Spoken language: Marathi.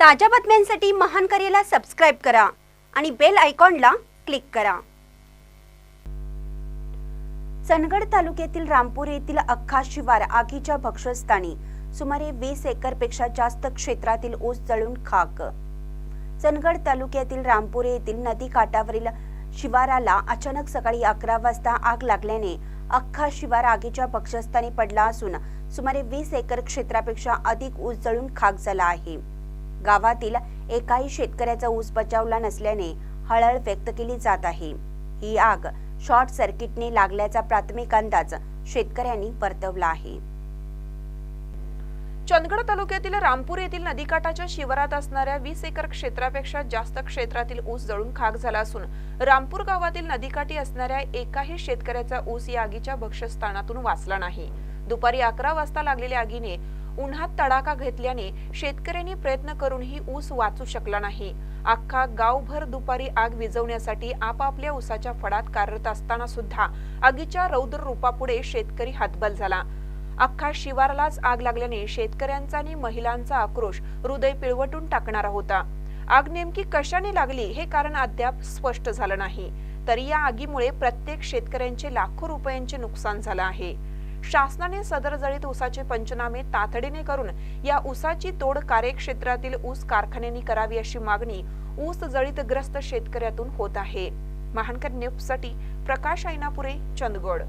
ताज्या बातम्यांसाठी महान करेला सबस्क्राईब करा आणि बेल आयकॉनला क्लिक करा. चंदगड तालुक्यातील रामपूर येथील अख्खा शिवार आगीच्या भक्षस्थानी सुमारे वीस एकरपेक्षा जास्त क्षेत्रातील ऊस जळून खाक. चंदगड तालुक्यातील रामपूर येथील नदी काठावरील शिवाराला अचानक सकाळी अकरा वाजता आग लागल्याने अख्खा शिवार आगीच्या भक्षस्थानी पडला असून सुमारे वीस एकर क्षेत्रापेक्षा अधिक ऊस जळून खाक झाला आहे. गावातील एकाही शेतकऱ्याचा ऊस बचावला नसल्याने हळहळ व्यक्त केली जात आहे. ही आग शॉर्ट सर्किटने लागल्याचा प्राथमिक अंदाज शेतकऱ्यांनी वर्तवला आहे. चंदगड तालुक्यातील रामपूर येथील नदीकाठाच्या शिवारात असणाऱ्या वीस एकर क्षेत्रापेक्षा जास्त क्षेत्रातील ऊस जळून खाक झाला असून रामपूर गावातील नदीकाठी असणाऱ्या एकाही शेतकऱ्याचा ऊस या आगीच्या भक्षस्थानातून वाचला नाही. दुपारी अकरा वाजता लागलेल्या आगीने उन्हात तडाखा घेतल्याने शेतकऱ्यांनी प्रयत्न करूनही ऊस वाचू शकला नाही. अख्खा गावभर दुपारी आग विझवण्यासाठी आपापल्या ऊसाच्या फडात कार्यरत असताना सुद्धा आगीच्या रौद्र रूपापुढे शेतकरी हातबल झाला. अख्खा शिवारालाच आग लागल्याने शेतकऱ्यांचा आणि महिलांचा आक्रोश हृदय पिळवटून टाकणारा होता. आग नेमकी कशाने लागली हे कारण अद्याप स्पष्ट झालं नाही. तरी या आगीमुळे प्रत्येक शेतकऱ्यांचे लाखो रुपयांचे नुकसान झालं आहे. शासनाने सदर जळीत ऊसाचे पंचनामे तातडीने करून या ऊसाची तोड कार्यक्षेत्रातील ऊस कारखान्यांनी करावी अशी मागणी ऊस जळीतग्रस्त शेतकऱ्यातून होत आहे. महानकर न्यूजसाठी प्रकाश ऐनापुरे चंदगड.